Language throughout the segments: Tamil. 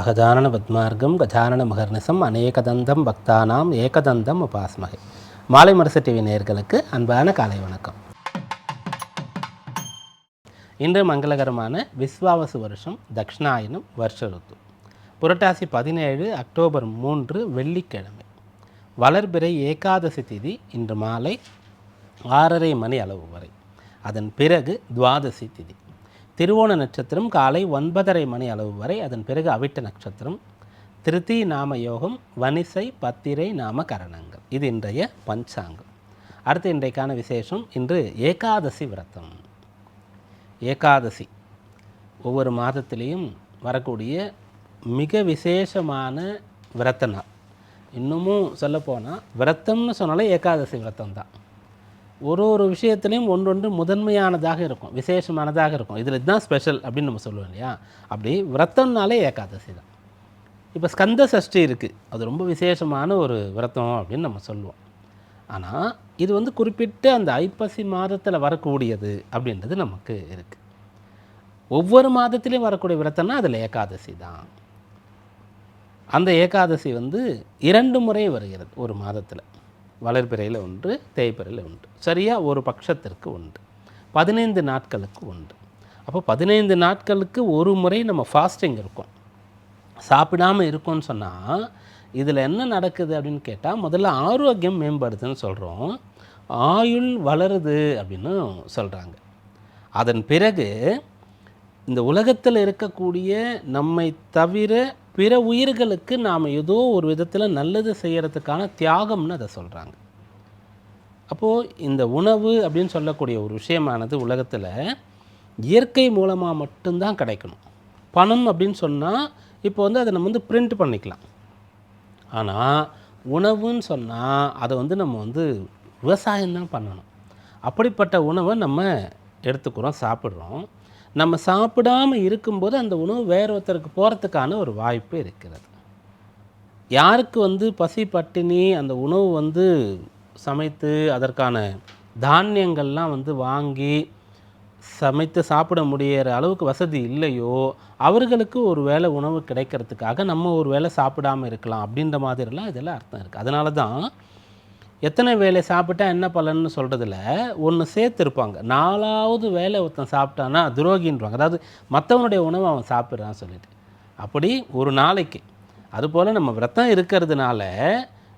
அகஜானன பத்மார்க்கம் கஜானன மகர்நிசம் அநேகதந்தம் பக்தானாம் ஏகதந்தம் உபாஸ்மகை மாலை மரசு டிவி நேர்களுக்கு அன்பான காலை வணக்கம். இன்று மங்களகரமான விஸ்வாவசு வருஷம் தக்ஷணாயனம் வருஷ ருத்து. புரட்டாசி பதினேழு அக்டோபர் மூன்று வெள்ளிக்கிழமை. வளர்பிறை ஏகாதசி திதி இன்று மாலை ஆறரை மணி அளவு வரை. அதன் பிறகு துவாதசி திதி. திருவோண நட்சத்திரம் காலை ஒன்பதரை மணி அளவு வரை அதன் பிறகு அவிட்ட நட்சத்திரம் திருத்தி நாம யோகம் வனிசை பத்திரை நாம கரணங்கள். இது இன்றைய பஞ்சாங்கம். அடுத்து இன்றைக்கான விசேஷம் இன்று ஏகாதசி விரதம். ஏகாதசி. ஒவ்வொரு மாதத்திலையும் வரக்கூடிய மிக விசேஷமான விரத்த நாள். இன்னமும் சொல்லப்போனால் விரத்தம்னு சொன்னாலே ஏகாதசி விரத்தம் தான் ஒரு ஒரு விஷயத்துலையும் ஒன்றொன்று முதன்மையானதாக இருக்கும் விசேஷமானதாக இருக்கும். இதில் இதுதான் ஸ்பெஷல் அப்படின்னு நம்ம சொல்லுவோம் இல்லையா? அப்படி விரத்தம்னாலே ஏகாதசி தான். இப்போ ஸ்கந்த சஷ்டி இருக்குது அது ரொம்ப விசேஷமான ஒரு விரதம் அப்படின்னு நம்ம சொல்லுவோம். ஆனால் இது வந்து குறிப்பிட்ட அந்த ஐப்பசி மாதத்தில் வரக்கூடியது அப்படின்றது நமக்கு இருக்குது ஒவ்வொரு மாதத்துலேயும் வரக்கூடிய விரதம்னா அதில் ஏகாதசி தான். அந்த ஏகாதசி வந்து இரண்டு முறை வருகிறது ஒரு மாதத்தில். வளர்பிறையில் ஒன்று தேய்பிறையில் உண்டு சரியாக ஒரு பட்சத்திற்கு உண்டு. பதினைந்து நாட்களுக்கு உண்டு. அப்போ பதினைந்து நாட்களுக்கு ஒரு முறை நம்ம ஃபாஸ்டிங் இருக்கும். சாப்பிடாமல் இருக்கோம்னு சொன்னால் இதில் என்ன நடக்குது அப்படின்னு கேட்டால் முதல்ல ஆரோக்கியம் மேம்படுதுன்னு சொல்கிறோம் ஆயுள் வளருது அப்படின்னு சொல்கிறாங்க அதன் பிறகு இந்த உலகத்தில் இருக்கக்கூடிய நம்மை தவிர பிற உயிர்களுக்கு நாம் ஏதோ ஒரு விதத்தில் நல்லது செய்கிறதுக்கான தியாகம்னு அதை சொல்கிறாங்க அப்போது இந்த உணவு அப்படின்னு சொல்லக்கூடிய ஒரு விஷயமானது உலகத்தில் இயற்கை மூலமாக மட்டும்தான் கிடைக்கணும். பணம் அப்படின்னு சொன்னால் இப்போ வந்து அதை நம்ம வந்து பிரிண்ட் பண்ணிக்கலாம். ஆனால் உணவுன்னு சொன்னால் அதை வந்து நம்ம வந்து விவசாயம்தான் பண்ணணும். அப்படிப்பட்ட உணவை நம்ம எடுத்துக்கிறோம் சாப்பிட்றோம். நம்ம சாப்பிடாம இருக்கும்போது அந்த உணவு வேற ஒருத்தருக்கு போகிறதுக்கான ஒரு வாய்ப்பு இருக்கிறது. யாருக்கு வந்து பசி பட்டினி அந்த உணவு வந்து சமைத்து அதற்கான தானியங்கள்லாம் வந்து வாங்கி சமைத்து சாப்பிட முடியிற அளவுக்கு வசதி இல்லையோ அவர்களுக்கு ஒரு வேளை உணவு கிடைக்கிறதுக்காக நம்ம ஒரு வேளை சாப்பிடாம இருக்கலாம் அப்படின்ற மாதிரிலாம் இதெல்லாம் அர்த்தம் இருக்குது அதனால தான் எத்தனை வேலை சாப்பிட்டா என்ன பலன்னு சொல்கிறதுல ஒன்று சேர்த்துருப்பாங்க. நாலாவது வேலை ஒருத்தன் சாப்பிட்டானா துரோகின்றாங்க அதாவது மற்றவனுடைய உணவை அவன் சாப்பிட்றான்னு சொல்லிட்டு. அப்படி ஒரு நாளைக்கு. அதுபோல் நம்ம விரதம் இருக்கிறதுனால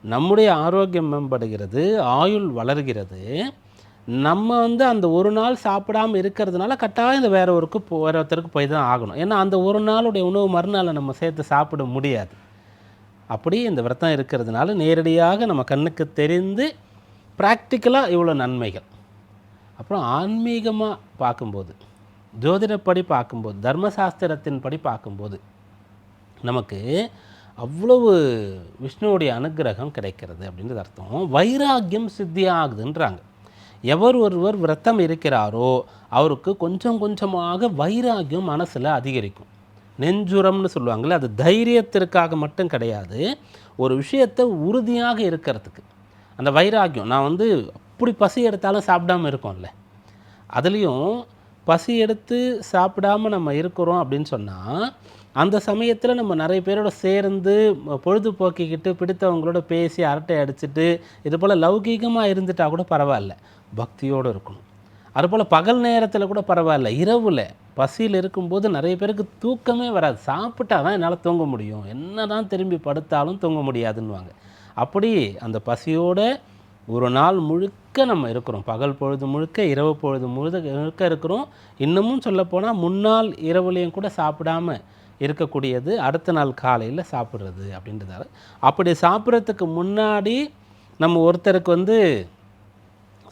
நம்முடைய ஆரோக்கியம் மேம்படுகிறது ஆயுள் வளர்கிறது. நம்ம வந்து அந்த ஒரு நாள் சாப்பிடாம இருக்கிறதுனால கட்டாயம் இந்த வேற ஒருக்கு போ- வேற ஒருத்தருக்கு போய் தான் ஆகணும். ஏன்னா அந்த ஒரு நாளுடைய உணவு மறுநாள் நம்ம சேர்த்து சாப்பிட முடியாது. அப்படி இந்த விரதம் இருக்கிறதுனால நேரடியாக நம்ம கண்ணுக்கு தெரிந்து ப்ராக்டிக்கலாக இவ்வளோ நன்மைகள். அப்புறம் ஆன்மீகமாக பார்க்கும்போது ஜோதிடப்படி பார்க்கும்போது தர்மசாஸ்திரத்தின்படி பார்க்கும்போது நமக்கு அவ்வளவு விஷ்ணுவுடைய அனுக்கிரகம் கிடைக்கிறது அப்படின்றது அர்த்தம். வைராக்கியம் சித்தியாகுதுன்றாங்க. எவர் ஒருவர் விரத்தம் இருக்கிறாரோ அவருக்கு கொஞ்சம் கொஞ்சமாக வைராக்கியம் மனசில் அதிகரிக்கும். நெஞ்சுரம்னு சொல்லுவாங்கள்ல அது தைரியத்திற்காக மட்டும் கிடையாது. ஒரு விஷயத்தை உறுதியாக இருக்கிறதுக்கு. அந்த வைராக்கியம் நான் வந்து அப்படி பசி எடுத்தாலும் சாப்பிடாம இருக்கோம்ல. அதுலேயும் பசி எடுத்து சாப்பிடாம நம்ம இருக்கிறோம் அப்படின்னு சொன்னால் அந்த சமயத்தில் நம்ம நிறைய பேரோட சேர்ந்து பொழுதுபோக்கிக்கிட்டு பிடித்தவங்களோட பேசி அரட்டை அடிச்சிட்டு இது போல் லௌகீகமாக இருந்துட்டா கூட பரவாயில்ல. பக்தியோடு இருக்கணும். அதுபோல் பகல் நேரத்தில் கூட பரவாயில்ல. இரவில் பசியில் இருக்கும்போது நிறைய பேருக்கு தூக்கமே வராது. சாப்பிட்டா தான் என்னால் தூங்க முடியும். என்ன தான் திரும்பி படுத்தாலும் தூங்க முடியாதுன்னுவாங்க. அப்படி அந்த பசியோட ஒரு நாள் முழுக்க நம்ம இருக்கிறோம். பகல் பொழுது முழுக்க இரவு பொழுது முழுக்க முழுக்க இருக்கிறோம். இன்னமும் சொல்லப்போனால் முன்னாள் இரவுலையும் கூட சாப்பிடாம இருக்கக்கூடியது அடுத்த நாள் காலையில் சாப்பிட்றது அப்படின்றதால. அப்படி சாப்பிட்றதுக்கு முன்னாடி நம்ம ஒருத்தருக்கு வந்து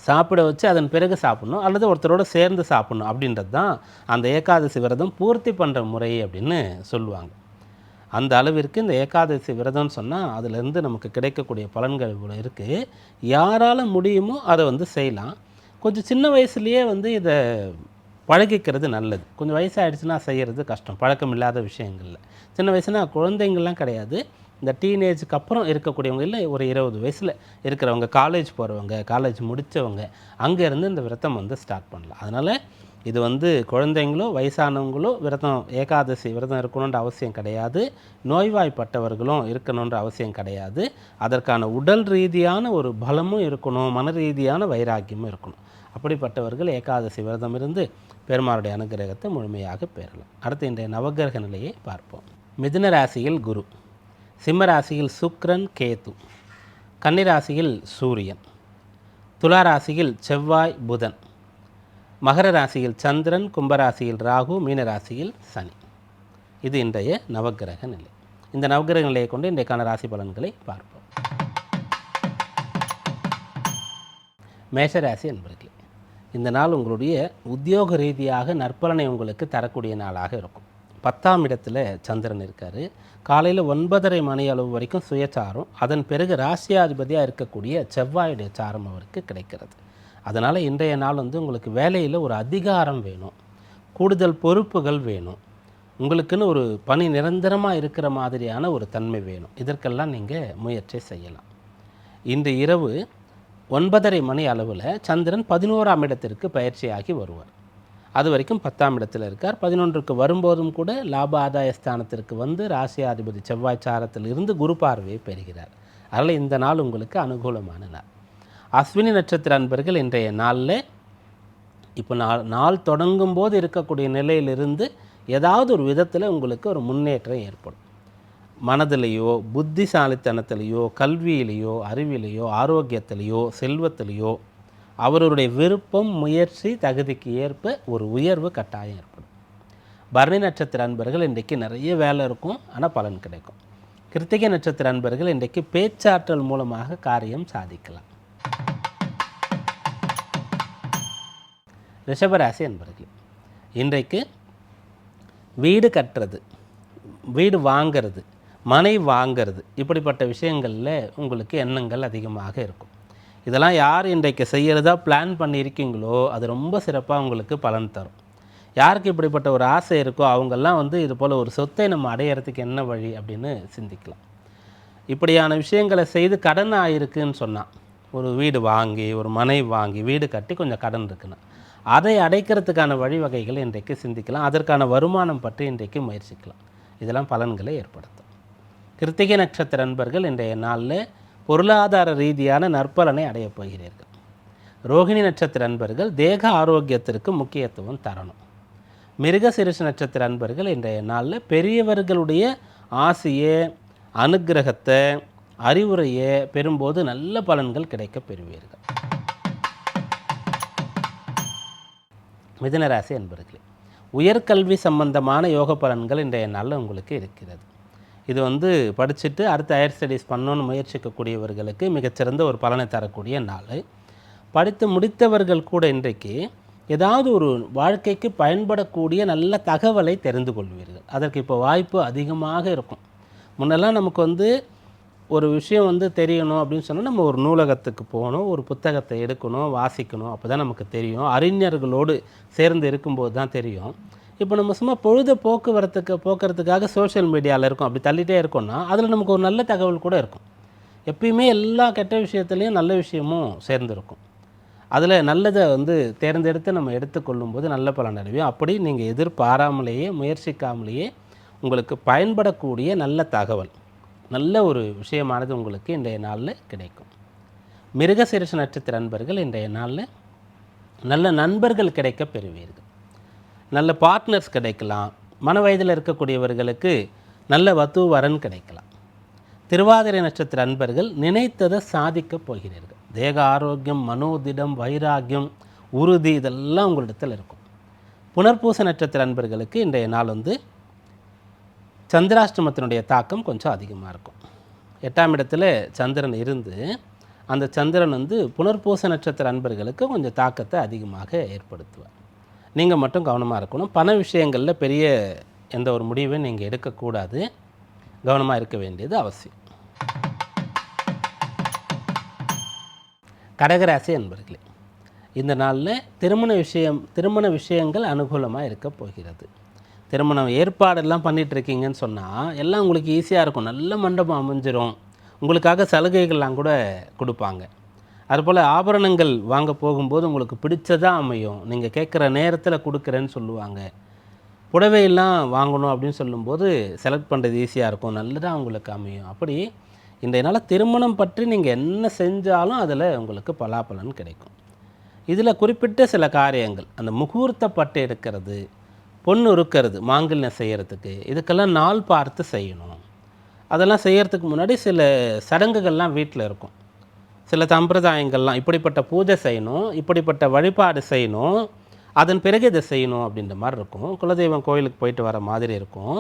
சாப்பிட வச்சு அதன் பிறகு சாப்பிட்ணும். அல்லது ஒருத்தரோட சேர்ந்து சாப்பிட்ணும். அப்படின்றது தான் அந்த ஏகாதசி விரதம் பூர்த்தி பண்ணுற முறை அப்படின்னு சொல்லுவாங்க. அந்த அளவிற்கு இந்த ஏகாதசி விரதம்னு சொன்னால் அதுலேருந்து நமக்கு கிடைக்கக்கூடிய பலன்கள் இவ்வளோ இருக்குது யாரால் முடியுமோ அதை வந்து செய்யலாம். கொஞ்சம் சின்ன வயசுலேயே வந்து இதை பழகிக்கிறது நல்லது. கொஞ்சம் வயசாகிடுச்சுன்னா செய்கிறது கஷ்டம். பழக்கம் இல்லாத விஷயங்களில். சின்ன வயசுனா குழந்தைங்கள்லாம் கிடையாது. இந்த டீனேஜுக்கு அப்புறம் இருக்கக்கூடியவங்க இல்லை ஒரு இருபது வயசில் இருக்கிறவங்க காலேஜ் போகிறவங்க காலேஜ் முடித்தவங்க அங்கேருந்து இந்த விரதம் வந்து ஸ்டார்ட் பண்ணலாம். அதனால் இது வந்து குழந்தைங்களோ வயசானவங்களோ விரதம் ஏகாதசி விரதம் இருக்கணுன்ற அவசியம் கிடையாது. நோய்வாய்ப்பட்டவர்களும் இருக்கணுன்ற அவசியம் கிடையாது. அதற்கான உடல் ரீதியான ஒரு பலமும் இருக்கணும் மன ரீதியான வைராக்கியமும் இருக்கணும். அப்படிப்பட்டவர்கள் ஏகாதசி விரதம் இருந்து பெருமாளுடைய அனுகிரகத்தை முழுமையாக பெறலாம். அடுத்து இன்றைய நவகிரக நிலையை பார்ப்போம். மிதுன ராசியில் குரு. சிம்மராசியில் சுக்ரன் கேது. கன்னிராசியில் சூரியன். துலா ராசியில் செவ்வாய் புதன். மகர ராசியில் சந்திரன் கும்பராசியில் ராகு மீனராசியில் சனி. இது இன்றைய நவக்கிரக நிலை. இந்த நவக்கிரக நிலையை கொண்டு இன்றைக்கான ராசி பலன்களை பார்ப்போம். மேஷராசி என்பர்களே இந்த நாள் உங்களுடைய உத்தியோக ரீதியாக நற்பலனை உங்களுக்கு தரக்கூடிய நாளாக இருக்கும். பத்தாம் இடத்துல சந்திரன் இருக்கார். காலையில் ஒன்பதரை மணி அளவு வரைக்கும் சுயச்சாரம் அதன் பிறகு ராசியாதிபதியாக இருக்கக்கூடிய செவ்வாயுடைய சாரம் அவருக்கு கிடைக்கிறது. அதனால் இன்றைய நாள் வந்து உங்களுக்கு வேலையில் ஒரு அதிகாரம் வேணும். கூடுதல் பொறுப்புகள் வேணும். உங்களுக்குன்னு ஒரு பணி நிரந்தரமாக இருக்கிற மாதிரியான ஒரு தன்மை வேணும். இதற்கெல்லாம் நீங்கள் முயற்சி செய்யலாம். இன்று இரவு ஒன்பதரை மணி அளவில் சந்திரன் பதினோராம் இடத்திற்கு பயிற்சியாகி வருவார். அது வரைக்கும் பத்தாம் இடத்தில் இருக்கார். பதினொன்றுக்கு வரும்போதும் கூட லாப ஆதாய ஸ்தானத்திற்கு வந்து ராசியாதிபதி செவ்வாய் சாரத்தில் இருந்து குரு பார்வையை பெறுகிறார். அதில் இந்த நாள் உங்களுக்கு அனுகூலமான நாள். அஸ்வினி நட்சத்திர அன்பர்கள் இன்றைய நாளில் இப்போ நாள் நாள் தொடங்கும் போது இருக்கக்கூடிய நிலையிலிருந்து ஏதாவது ஒரு விதத்தில் உங்களுக்கு ஒரு முன்னேற்றம் ஏற்படும். மனதிலேயோ புத்திசாலித்தனத்திலேயோ கல்வியிலேயோ அறிவிலேயோ ஆரோக்கியத்திலேயோ செல்வத்திலேயோ அவருடைய விருப்பம் முயற்சி தகுதிக்கு ஏற்ப ஒரு உயர்வு கட்டாயம் ஏற்படும். பரணி நட்சத்திர அன்பர்கள் இன்றைக்கு நிறைய வேலை இருக்கும் ஆனால் பலன் கிடைக்கும். கிருத்திகை நட்சத்திர அன்பர்கள் இன்றைக்கு பேச்சாற்றல் மூலமாக காரியம் சாதிக்கலாம். ரிஷபராசி அன்பர்கள் இன்றைக்கு வீடு கட்டுறது வீடு வாங்கிறது மனை வாங்கிறது இப்படிப்பட்ட விஷயங்களில் உங்களுக்கு எண்ணங்கள் அதிகமாக இருக்கும். இதெல்லாம் யார் இன்றைக்கு செய்கிறதா பிளான் பண்ணியிருக்கீங்களோ அது ரொம்ப சிறப்பாக உங்களுக்கு பலன் தரும். யாருக்கு இப்படிப்பட்ட ஒரு ஆசை இருக்கோ அவங்கெல்லாம் வந்து இது போல் ஒரு சொத்தை நம்ம அடையிறதுக்கு என்ன வழி அப்படின்னு சிந்திக்கலாம். இப்படியான விஷயங்களை செய்து கடன் ஆகிருக்குன்னு சொன்னால் ஒரு வீடு வாங்கி ஒரு மனை வாங்கி வீடு கட்டி கொஞ்சம் கடன் இருக்குன்னா அதை அடைக்கிறதுக்கான வழிவகைகளை இன்றைக்கு சிந்திக்கலாம். அதற்கான வருமானம் பற்றி இன்றைக்கு முயற்சிக்கலாம். இதெல்லாம் பலன்களை ஏற்படுத்தும். கிருத்திகை நட்சத்திர நண்பர்கள் இன்றைய நாளில் பொருளாதார ரீதியான நற்பலனை அடையப் போகிறீர்கள். ரோகிணி நட்சத்திர அன்பர்கள் தேக ஆரோக்கியத்திற்கு முக்கியத்துவம் தரணும். மிருகசிரிஷ நட்சத்திர அன்பர்கள் இன்றைய நாளில் பெரியவர்களுடைய ஆசையை அனுக்கிரகத்தை அறிவுரையை பெறும்போது நல்ல பலன்கள் கிடைக்கப் பெறுவீர்கள். மிதுனராசி அன்பர்களே உயர்கல்வி சம்பந்தமான யோக பலன்கள் இன்றைய நாளில் உங்களுக்கு இருக்கிறது. இது வந்து படிச்சுட்டு அடுத்த ஹையர் ஸ்டடீஸ் பண்ணணும்னு முயற்சிக்கக்கூடியவர்களுக்கு மிகச்சிறந்த ஒரு பலனை தரக்கூடிய நாள். படித்து முடித்தவர்கள் கூட இன்றைக்கு ஏதாவது ஒரு வாழ்க்கைக்கு பயன்படக்கூடிய நல்ல தகவலை தெரிந்து கொள்வீர்கள். அதற்கு இப்போ வாய்ப்பு அதிகமாக இருக்கும். முன்னெல்லாம் நமக்கு வந்து ஒரு விஷயம் வந்து தெரியணும் அப்படின்னு சொன்னால் நம்ம ஒரு நூலகத்துக்கு போகணும் ஒரு புத்தகத்தை எடுக்கணும் வாசிக்கணும். அப்போ தான் நமக்கு தெரியும். அறிஞர்களோடு சேர்ந்து இருக்கும்போது தான் தெரியும். இப்போ நம்ம சும்மா பொழுத போக்குவரத்துக்கு போக்குறதுக்காக சோஷியல் மீடியாவில் இருக்கோம். அப்படி தள்ளிட்டே இருக்கோம்னா அதில் நமக்கு ஒரு நல்ல தகவல் கூட இருக்கும். எப்பயுமே எல்லா கெட்ட விஷயத்துலேயும் நல்ல விஷயமும் சேர்ந்துருக்கும். அதில் நல்லதை வந்து தேர்ந்தெடுத்து நம்ம எடுத்துக்கொள்ளும்போது நல்ல பலன் அடைவோம் அப்படி நீங்கள் எதிர்பாராமலேயே முயற்சிக்காமலேயே உங்களுக்கு பயன்படக்கூடிய நல்ல தகவல் நல்ல ஒரு விஷயமானது உங்களுக்கு இன்றைய நாளில் கிடைக்கும். மிருகசீரிஷ நட்சத்திர நண்பர்கள் இன்றைய நாளில் நல்ல நண்பர்கள் கிடைக்க பெறுவீர்கள். நல்ல பார்ட்னர்ஸ் கிடைக்கலாம். மன வயதில் இருக்கக்கூடியவர்களுக்கு நல்ல வத்து வரன் கிடைக்கலாம். திருவாதிரை நட்சத்திர அன்பர்கள் நினைத்ததை சாதிக்கப் போகிறீர்கள். தேக ஆரோக்கியம் மனோதிடம் வைராக்கியம் உறுதி இதெல்லாம் உங்களிடத்தில் இருக்கும். புனர்பூச நட்சத்திர அன்பர்களுக்கு இன்றைய நாள் வந்து சந்திராஷ்டமத்தினுடைய தாக்கம் கொஞ்சம் அதிகமாக இருக்கும். எட்டாம் இடத்துல சந்திரன் இருந்து அந்த சந்திரன் வந்து புனர்பூச நட்சத்திர அன்பர்களுக்கு கொஞ்சம் தாக்கத்தை அதிகமாக ஏற்படுத்துவார். நீங்கள் மட்டும் கவனமாக இருக்கணும். பண விஷயங்களில் பெரிய எந்த ஒரு முடிவையும் நீங்கள் எடுக்கக்கூடாது. கவனமாக இருக்க வேண்டியது அவசியம். கடகராசி என்பர்களே இந்த நாளில் திருமண விஷயம் திருமண விஷயங்கள் அனுகூலமாக இருக்க போகிறது. திருமணம் ஏற்பாடெல்லாம் பண்ணிகிட்ருக்கீங்கன்னு சொன்னால் எல்லாம் உங்களுக்கு ஈஸியாக இருக்கும். நல்ல மண்டபம் அமைஞ்சிரும். உங்களுக்காக சலுகைகள்லாம் கூட கொடுப்பாங்க. அதுபோல் ஆபரணங்கள் வாங்க போகும்போது உங்களுக்கு பிடிச்சதாக அமையும். நீங்கள் கேட்குற நேரத்தில் கொடுக்குறேன்னு சொல்லுவாங்க. புடவையெல்லாம் வாங்கணும் அப்படின்னு சொல்லும்போது செலக்ட் பண்ணுறது ஈஸியாக இருக்கும். நல்லதாக உங்களுக்கு அமையும். அப்படி இந்த நாள் திருமணம் பற்றி நீங்கள் என்ன செஞ்சாலும் அதில் உங்களுக்கு பலாபலன் கிடைக்கும். இதில் குறிப்பிட்ட சில காரியங்கள். அந்த முகூர்த்த பட்டு எடுக்கிறது பொண்ணு இருக்கிறது மாங்கல்யம் செய்கிறதுக்கு இதுக்கெல்லாம் நாள் பார்த்து செய்யணும். அதெல்லாம் செய்கிறதுக்கு முன்னாடி சில சடங்குகள்லாம் வீட்டில் இருக்கும். சில சம்பிரதாயங்கள்லாம் இப்படிப்பட்ட பூஜை செய்யணும் இப்படிப்பட்ட வழிபாடு செய்யணும் அதன் பிறகு இதை செய்யணும் அப்படின்ற மாதிரி இருக்கும். குலதெய்வம் கோயிலுக்கு போயிட்டு வர மாதிரி இருக்கும்.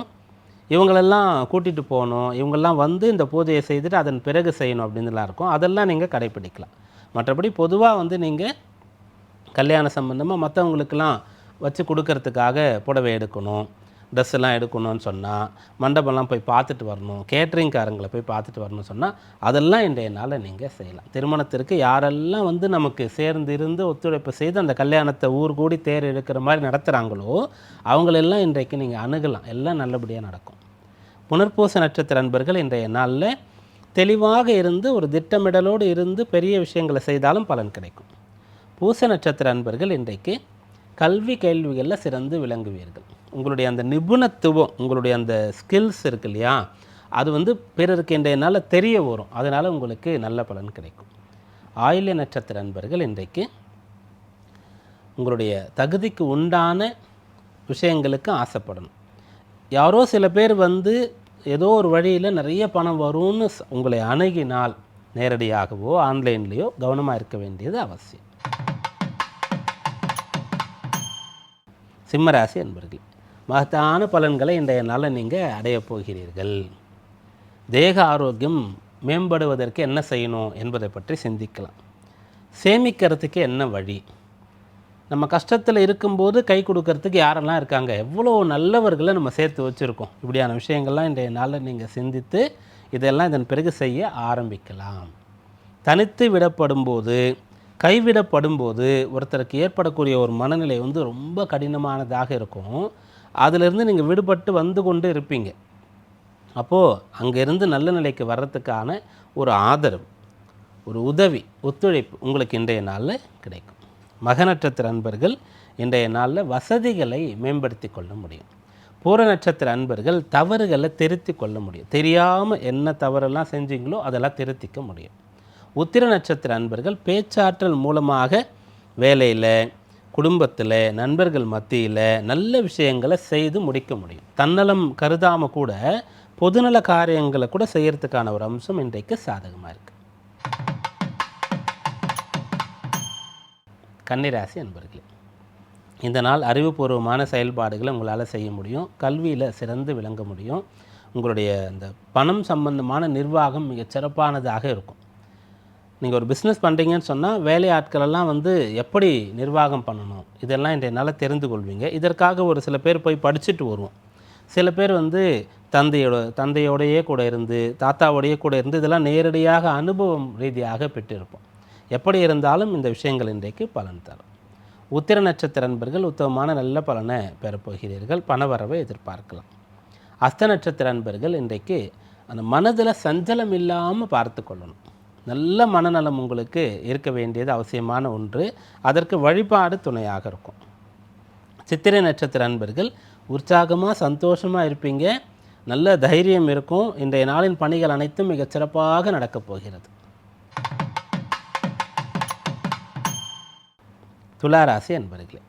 இவங்களெல்லாம் கூட்டிகிட்டு போகணும் இவங்கெல்லாம் வந்து இந்த பூஜையை செய்துட்டு அதன் பிறகு செய்யணும் அப்படின்னுலாம் இருக்கும். அதெல்லாம் நீங்கள் கடைப்பிடிக்கலாம். மற்றபடி பொதுவாக வந்து நீங்கள் கல்யாண சம்பந்தமாக மற்றவங்களுக்கெல்லாம் வச்சு கொடுக்கறதுக்காக புடவை எடுக்கணும். ட்ரெஸ் எல்லாம் எடுக்கணும்னு சொன்னால் மண்டபம்லாம் போய் பார்த்துட்டு வரணும் கேட்ரிங்காரங்களை போய் பார்த்துட்டு வரணும்னு சொன்னால் அதெல்லாம் இன்றைய நாளில் நீங்கள் செய்யலாம். திருமணத்திற்கு யாரெல்லாம் வந்து நமக்கு சேர்ந்து இருந்து ஒத்துழைப்பு செய்து அந்த கல்யாணத்தை ஊர் கூடி தேர் எடுக்கிற மாதிரி நடத்துகிறாங்களோ அவங்களெல்லாம் இன்றைக்கு நீங்கள் அணுகலாம். எல்லாம் நல்லபடியாக நடக்கும். புனர்பூச நட்சத்திர அன்பர்கள் இன்றைய நாளில் தெளிவாக இருந்து ஒரு திட்டமிடலோடு இருந்து பெரிய விஷயங்களை செய்தாலும் பலன் கிடைக்கும். பூச நட்சத்திர அன்பர்கள் இன்றைக்கு கல்வி கேள்விகளில் சிறந்து விளங்குவீர்கள். உங்களுடைய அந்த நிபுணத்துவம் உங்களுடைய அந்த ஸ்கில்ஸ் இருக்கு இல்லையா? அது வந்து பிறருக்கு இன்றைய நாளில் தெரிய வரும். அதனால் உங்களுக்கு நல்ல பலன் கிடைக்கும். ஆயில்ய நட்சத்திர நண்பர்கள் இன்றைக்கு உங்களுடைய தகுதிக்கு உண்டான விஷயங்களுக்கு ஆசைப்படணும். யாரோ சில பேர் வந்து ஏதோ ஒரு வழியில் நிறைய பணம் வரும்னு உங்களை அணுகினால் நேரடியாகவோ ஆன்லைன்லேயோ கவனமாக இருக்க வேண்டியது அவசியம். சிம்மராசி என்பர்கள் மகத்தான பலன்களை இன்றைய நாளில் நீங்கள் அடையப் போகிறீர்கள். தேக ஆரோக்கியம் மேம்படுவதற்கு என்ன செய்யணும் என்பதை பற்றி சிந்திக்கலாம். சேமிக்கிறதுக்கு என்ன வழி? நம்ம கஷ்டத்தில் இருக்கும்போது கை கொடுக்கறதுக்கு யாரெல்லாம் இருக்காங்க? எவ்வளோ நல்லவர்களை நம்ம சேர்த்து வச்சுருக்கோம். இப்படியான விஷயங்கள்லாம் இன்றைய நாளில் நீங்கள் சிந்தித்து இதெல்லாம் இதன் பிறகு செய்ய ஆரம்பிக்கலாம். தனித்து விடப்படும்போது கைவிடப்படும்போது ஒருத்தருக்கு ஏற்படக்கூடிய ஒரு மனநிலை வந்து ரொம்ப கடினமானதாக இருக்கும். அதிலிருந்து நீங்கள் விடுபட்டு வந்து கொண்டு இருப்பீங்க. அப்போது அங்கேருந்து நல்ல நிலைக்கு வர்றதுக்கான ஒரு ஆதரவு ஒரு உதவி ஒத்துழைப்பு உங்களுக்கு இன்றைய நாளில் கிடைக்கும். மக நட்சத்திர அன்பர்கள் இன்றைய நாளில் வசதிகளை மேம்படுத்தி கொள்ள முடியும். பூர நட்சத்திர அன்பர்கள் தவறுகளை திருத்தி கொள்ள முடியும். தெரியாமல் என்ன தவறெல்லாம் செஞ்சீங்களோ அதெல்லாம் திருத்திக்க முடியும். உத்திர நட்சத்திர அன்பர்கள் பேச்சாற்றல் மூலமாக வேலையில் குடும்பத்தில் நண்பர்கள் மத்தியில் நல்ல விஷயங்களை செய்து முடிக்க முடியும். தன்னலம் கருதாமல் கூட பொதுநல காரியங்களை கூட செய்கிறதுக்கான ஒரு அம்சம் இன்றைக்கு சாதகமாக இருக்குது கன்னிராசி அன்பர்களே இந்த நாள் அறிவுபூர்வமான செயல்பாடுகளை உங்களால் செய்ய முடியும் கல்வியில் சிறந்து விளங்க முடியும். உங்களுடைய இந்த பணம் சம்பந்தமான நிர்வாகம் மிகச் சிறப்பானதாக இருக்கும். நீங்கள் ஒரு பிஸ்னஸ் பண்ணுறீங்கன்னு சொன்னால் வேலை ஆட்களெல்லாம் வந்து எப்படி நிர்வாகம் பண்ணணும்? இதெல்லாம் இன்றைய தெரிந்து கொள்வீங்க. இதற்காக ஒரு சில பேர் போய் படிச்சுட்டு வருவோம். சில பேர் வந்து தந்தையோட தந்தையோடையே கூட இருந்து தாத்தாவோடையே கூட இருந்து இதெல்லாம் நேரடியாக அனுபவம் ரீதியாக பெற்றிருப்போம். எப்படி இருந்தாலும் இந்த விஷயங்கள் இன்றைக்கு பலன் தரும். உத்திர நட்சத்திர அன்பர்கள் உத்தமமான நல்ல பலனை பெறப்போகிறீர்கள். பணவரவை எதிர்பார்க்கலாம். அஸ்த நட்சத்திர அன்பர்கள் இன்றைக்கு அந்த மனதில் சஞ்சலம் இல்லாமல் பார்த்து கொள்ளணும். நல்ல மனநலம் உங்களுக்கு இருக்க வேண்டியது அவசியமான ஒன்று. அதற்கு வழிபாடு துணையாக இருக்கும். சித்திரை நட்சத்திர அன்பர்கள் உற்சாகமாக சந்தோஷமாக இருப்பீங்க. நல்ல தைரியம் இருக்கும். இன்றைய நாளின் பணிகள் அனைத்தும் மிகச் சிறப்பாக நடக்கப் போகிறது. துளாராசி அன்பர்களே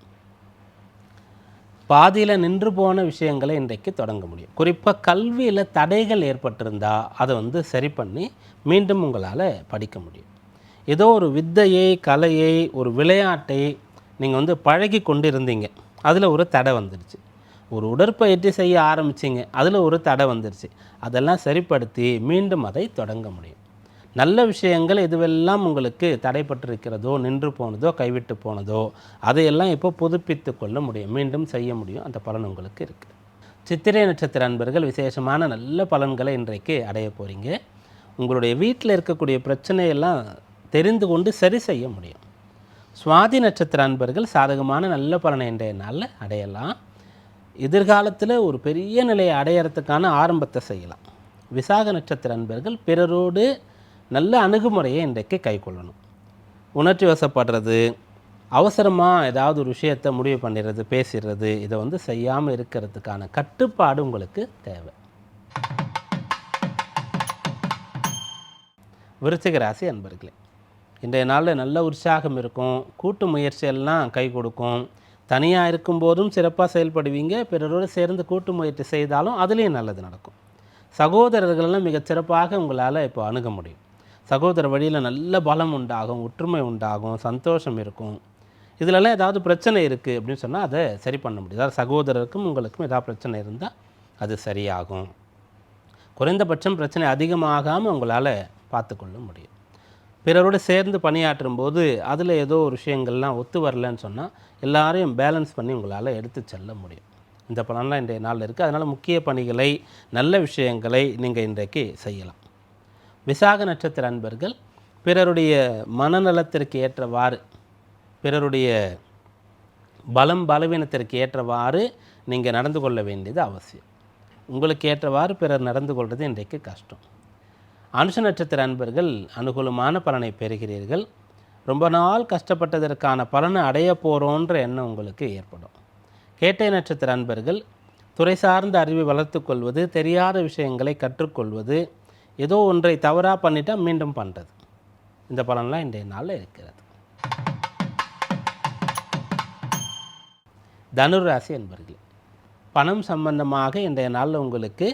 பாதியில் நின்று போன விஷயங்களை இன்றைக்கு தொடங்க முடியும். குறிப்பாக கல்வியில் தடைகள் ஏற்பட்டிருந்தால் அதை வந்து சரி பண்ணி மீண்டும் உங்களால் படிக்க முடியும். ஏதோ ஒரு வித்தையை கலையை ஒரு விளையாட்டை நீங்கள் வந்து பழகி கொண்டு இருந்தீங்க அதில் ஒரு தடை வந்துடுச்சு ஒரு உடற்பயிற்சி செய்ய ஆரம்பிச்சிங்க. அதில் ஒரு தடை வந்துடுச்சு அதெல்லாம் சரிப்படுத்தி மீண்டும் அதை தொடங்க முடியும். நல்ல விஷயங்கள் எதுவெல்லாம் உங்களுக்கு தடைப்பட்டிருக்கிறதோ நின்று போனதோ கைவிட்டு போனதோ அதையெல்லாம் இப்போ புதுப்பித்து கொள்ள முடியும். மீண்டும் செய்ய முடியும். அந்த பலன் உங்களுக்கு இருக்குது. சித்திரை நட்சத்திர அன்பர்கள் விசேஷமான நல்ல பலன்களை இன்றைக்கு அடைய போகிறீங்க உங்களுடைய வீட்டில் இருக்கக்கூடிய பிரச்சனையெல்லாம் தெரிந்து கொண்டு சரி செய்ய முடியும். சுவாதி நட்சத்திர அன்பர்கள் சாதகமான நல்ல பலனை இன்றைய நாளில் அடையலாம். எதிர்காலத்தில் ஒரு பெரிய நிலையை அடையறதுக்கான ஆரம்பத்தை செய்யலாம். விசாக நட்சத்திர அன்பர்கள் பிறரோடு நல்ல அணுகுமுறையை இன்றைக்கு கைக்கொள்ளணும் உணர்ச்சி வசப்படுறது அவசரமாக ஏதாவது ஒரு விஷயத்தை முடிவு பண்ணிடுறது பேசிடுறது இதை வந்து செய்யாமல் இருக்கிறதுக்கான கட்டுப்பாடு உங்களுக்கு தேவை. விருச்சிக ராசி அன்பர்களே இன்றைய நாளில் நல்ல உற்சாகம் இருக்கும் கூட்டு முயற்சியெல்லாம் கை கொடுக்கும். தனியாக இருக்கும்போதும் சிறப்பாக செயல்படுவீங்க பிறரோடு சேர்ந்து கூட்டு முயற்சி செய்தாலும் அதுலேயும் நல்லது நடக்கும். சகோதரர்களெல்லாம் மிகச் சிறப்பாக உங்களால் இப்போ அணுக முடியும். சகோதர வழியில் நல்ல பலம் உண்டாகும் ஒற்றுமை உண்டாகும் சந்தோஷம் இருக்கும். இதிலெல்லாம் ஏதாவது பிரச்சனை இருக்குது அப்படின்னு சொன்னால் அதை சரி பண்ண முடியும். சகோதரருக்கும் உங்களுக்கும் ஏதாவது பிரச்சனை இருந்தால் அது சரியாகும். குறைந்தபட்சம் பிரச்சனை அதிகமாகாமல் உங்களால் பார்த்துக்கொள்ள முடியும். பிறரோடு சேர்ந்து பணியாற்றும் போது அதில் ஏதோ ஒரு விஷயங்கள்லாம் ஒத்து வரலன்னு சொன்னால் எல்லாரையும் பேலன்ஸ் பண்ணி உங்களால் எடுத்து செல்ல முடியும். இந்த பலன்லாம் இன்றைய நாளில் இருக்குது அதனால் முக்கிய பணிகளை நல்ல விஷயங்களை நீங்கள் இன்றைக்கு செய்யலாம். விசாக நட்சத்திர அன்பர்கள் பிறருடைய மனநலத்திற்கு ஏற்றவாறு பிறருடைய பலம் பலவீனத்திற்கு ஏற்றவாறு நீங்கள் நடந்து கொள்ள வேண்டியது அவசியம். உங்களுக்கு ஏற்றவாறு பிறர் நடந்து கொள்வது இன்றைக்கு கஷ்டம். அனுஷ நட்சத்திர அன்பர்கள் அனுகூலமான பலனை பெறுகிறீர்கள். ரொம்ப நாள் கஷ்டப்பட்டதற்கான பலனை அடைய போகிறோன்ற எண்ணம் உங்களுக்கு ஏற்படும். கேட்டை நட்சத்திர அன்பர்கள் துறை சார்ந்த அறிவை வளர்த்துக்கொள்வது தெரியாத விஷயங்களை கற்றுக்கொள்வது ஏதோ ஒன்றை தவறாக பண்ணிட்டால் மீண்டும் பண்ணுறது இந்த பலன்லாம் இன்றைய நாளில் இருக்கிறது. தனுராசி என்பர்களே பணம் சம்பந்தமாக இன்றைய நாளில் உங்களுக்கு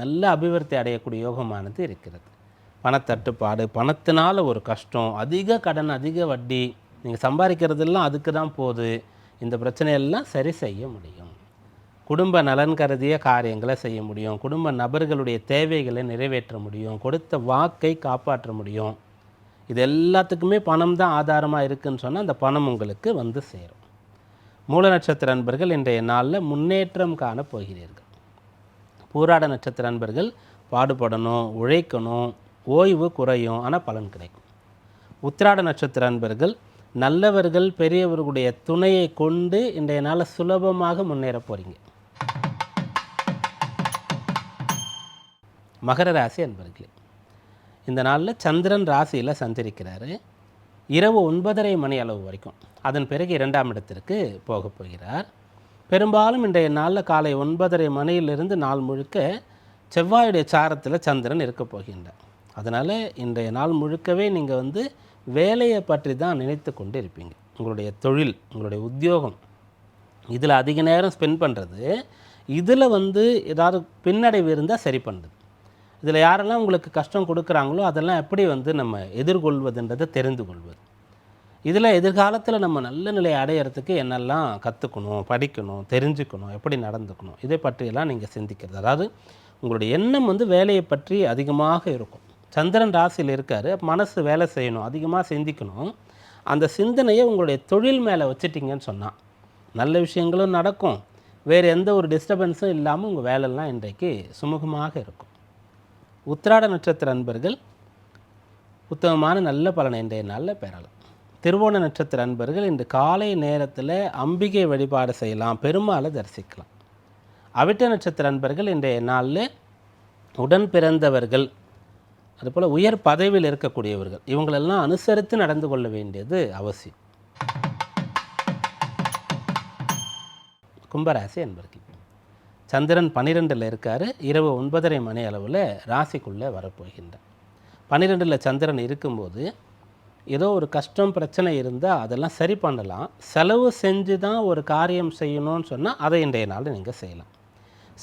நல்ல அபிவிருத்தி அடையக்கூடிய யோகமானது இருக்கிறது. பணத்தட்டுப்பாடு பணத்தினால் ஒரு கஷ்டம் அதிக கடன் அதிக வட்டி நீங்கள் சம்பாதிக்கிறதெல்லாம் அதுக்கு தான் போகுது இந்த பிரச்சனையெல்லாம் சரி செய்ய முடியும். குடும்ப நலன் கருதிய காரியங்களை செய்ய முடியும். குடும்ப நபர்களுடைய தேவைகளை நிறைவேற்ற முடியும். கொடுத்த வாக்கை காப்பாற்ற முடியும். இது எல்லாத்துக்குமே பணம் தான் ஆதாரமாக இருக்குன்னு சொன்னால் அந்த பணம் உங்களுக்கு வந்து சேரும். மூல நட்சத்திர அன்பர்கள் இன்றைய நாளில் முன்னேற்றம் காண போகிறீர்கள். பூராட நட்சத்திர அன்பர்கள் பாடுபடணும் உழைக்கணும் ஓய்வு குறையும் ஆனால் பலன் கிடைக்கும். உத்திராட நட்சத்திர அன்பர்கள் நல்லவர்கள் பெரியவர்களுடைய துணையை கொண்டு இன்றைய நாளில் சுலபமாக முன்னேற போகிறீங்க மகர ராசி அன்பர்களே இந்த நாளில் சந்திரன் ராசியில் சஞ்சரிக்கிறாரு. இரவு ஒன்பதரை மணி அளவு வரைக்கும். அதன் பிறகு இரண்டாம் இடத்திற்கு போகப் போகிறார். பெரும்பாலும் இன்றைய நாளில் காலை ஒன்பதரை மணியிலிருந்து நாள் முழுக்க செவ்வாயுடைய சாரத்தில் சந்திரன் இருக்கப் போகின்றார். அதனால் இன்றைய நாள் முழுக்கவே நீங்கள் வந்து வேலையை பற்றி தான் நினைத்து கொண்டு இருப்பீங்க உங்களுடைய தொழில் உங்களுடைய உத்தியோகம் இதில் அதிக நேரம் ஸ்பெண்ட் பண்ணுறது இதில் வந்து ஏதாவது பின்னடைவு இருந்தால் சரி பண்ணுறது இதில் யாரெல்லாம் உங்களுக்கு கஷ்டம் கொடுக்குறாங்களோ அதெல்லாம் எப்படி வந்து நம்ம எதிர்கொள்வதுன்றதை தெரிந்து கொள்வது. இதில் எதிர்காலத்தில் நம்ம நல்ல நிலையை அடையிறதுக்கு என்னெல்லாம் கற்றுக்கணும் படிக்கணும் தெரிஞ்சுக்கணும் எப்படி நடந்துக்கணும் இதை பற்றியெல்லாம் நீங்கள் சிந்திக்கிறது. அதாவது உங்களுடைய எண்ணம் வந்து வேலையை பற்றி அதிகமாக இருக்கும். சந்திரன் ராசியில் இருக்கார் மனசு வேலை செய்யணும் அதிகமாக சிந்திக்கணும். அந்த சிந்தனையை உங்களுடைய தொழில் மேலே வச்சுட்டிங்கன்னு சொன்னால் நல்ல விஷயங்களும் நடக்கும். வேறு எந்த ஒரு டிஸ்டர்பன்ஸும் இல்லாமல் உங்கள் வேலையெல்லாம் இன்றைக்கு சுமூகமாக இருக்கும். உத்திராட நட்சத்திர அன்பர்கள் உத்தமமான நல்ல பலனை இன்றைய நாளில் பெறலாம். திருவோண நட்சத்திர அன்பர்கள் இன்று காலை நேரத்தில் அம்பிகை வழிபாடு செய்யலாம் பெருமாளை தரிசிக்கலாம். அவிட்ட நட்சத்திர அன்பர்கள் இன்றைய நாளில் உடன் பிறந்தவர்கள் அதுபோல் உயர் பதவியில் இருக்கக்கூடியவர்கள் இவங்களெல்லாம் அனுசரித்து நடந்து கொள்ள வேண்டியது அவசியம். கும்பராசி அன்பர்கள். சந்திரன் பன்னிரெண்டில் இருக்கார். இரவு ஒன்பதரை மணி அளவில் ராசிக்குள்ளே வரப்போகின்றார். பன்னிரெண்டில் சந்திரன் இருக்கும்போது ஏதோ ஒரு கஷ்டம் பிரச்சனை இருந்தால் அதெல்லாம் சரி பண்ணலாம். செலவு செஞ்சு தான் ஒரு காரியம் செய்யணும்னு சொன்னால் அதை இன்றைய நாள் நீங்கள் செய்யலாம்.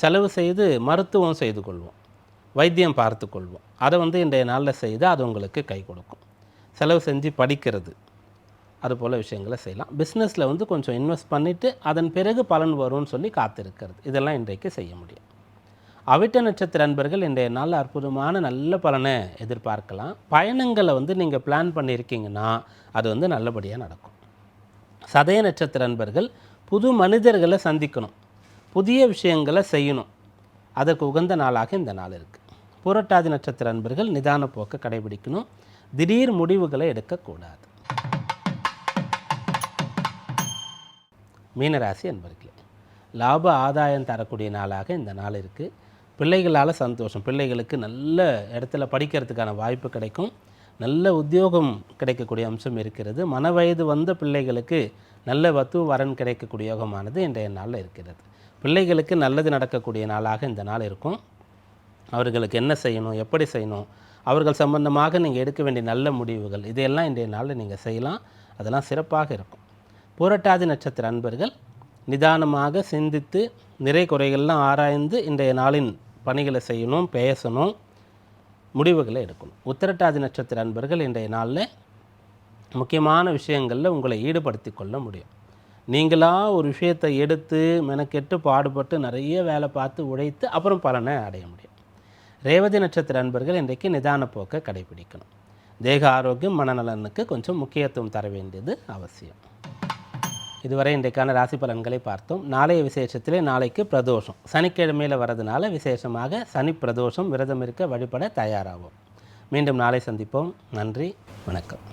செலவு செய்து மருத்துவம் செய்து கொள்வோம். வைத்தியம் பார்த்து கொள்வோம். அதை வந்து இன்றைய நாளில் செய்து அது உங்களுக்கு கை கொடுக்கும். செலவு செஞ்சு படிக்கிறது அது போல் விஷயங்களை செய்யலாம். பிஸ்னஸில் வந்து கொஞ்சம் இன்வெஸ்ட் பண்ணிவிட்டு அதன் பிறகு பலன் வரும்னு சொல்லி காத்திருக்கிறது. இதெல்லாம் இன்றைக்கு செய்ய முடியும். அவிட்ட நட்சத்திர அன்பர்கள் இன்றைய நாள் அற்புதமான நல்ல பலனை எதிர்பார்க்கலாம். பயணங்களை வந்து நீங்கள் பிளான் பண்ணியிருக்கீங்கன்னா அது வந்து நல்லபடியாக நடக்கும். சதய நட்சத்திர அன்பர்கள் புது மனிதர்களை சந்திக்கணும். புதிய விஷயங்களை செய்யணும். அதற்கு உகந்த நாளாக இந்த நாள் இருக்குது புரட்டாதி நட்சத்திர அன்பர்கள் நிதான போக்கை கடைபிடிக்கணும். திடீர் முடிவுகளை எடுக்கக்கூடாது. மீனராசி அன்பர்களே லாப ஆதாயம் தரக்கூடிய நாளாக இந்த நாள் இருக்குது பிள்ளைகளால் சந்தோஷம் பிள்ளைகளுக்கு நல்ல இடத்துல படிக்கிறதுக்கான வாய்ப்பு கிடைக்கும். நல்ல உத்தியோகம் கிடைக்கக்கூடிய அம்சம் இருக்கிறது. மன வயது வந்த பிள்ளைகளுக்கு நல்ல வத்து வரன் கிடைக்கக்கூடிய யோகமானது இன்றைய நாளில் இருக்கிறது. பிள்ளைகளுக்கு நல்லது நடக்கக்கூடிய நாளாக இந்த நாள் இருக்கும். அவர்களுக்கு என்ன செய்யணும் எப்படி செய்யணும் அவர்கள் சம்பந்தமாக நீங்கள் எடுக்க வேண்டிய நல்ல முடிவுகள் இதையெல்லாம் இன்றைய நாளில் நீங்கள் செய்யலாம். அதெல்லாம் சிறப்பாக இருக்கும். புரட்டாதி நட்சத்திர அன்பர்கள் நிதானமாக சிந்தித்து நிறை குறைகள்லாம் ஆராய்ந்து இன்றைய நாளின் பணிகளை செய்யணும் பேசணும் முடிவுகளை எடுக்கணும். உத்திரட்டாதி நட்சத்திர அன்பர்கள் இன்றைய நாளில் முக்கியமான விஷயங்களில் உங்களை ஈடுபடுத்தி கொள்ள முடியும். நீங்களாக ஒரு விஷயத்தை எடுத்து மெனக்கெட்டு பாடுபட்டு நிறைய வேலை பார்த்து உழைத்து அப்புறம் பலனை அடைய முடியும். ரேவதி நட்சத்திர அன்பர்கள் இன்றைக்கு நிதான போக்கை கடைபிடிக்கணும். தேக ஆரோக்கியம் மனநலனுக்கு கொஞ்சம் முக்கியத்துவம் தர வேண்டியது அவசியம். இதுவரை இன்றைக்கான ராசி பலன்களை பார்த்தோம். நாளைய விசேஷத்திலே நாளைக்கு பிரதோஷம். சனிக்கிழமையில் வரதுனால விசேஷமாக சனி பிரதோஷம் விரதம் இருக்க வழிபட தயாராகும் மீண்டும் நாளை சந்திப்போம். நன்றி. வணக்கம்.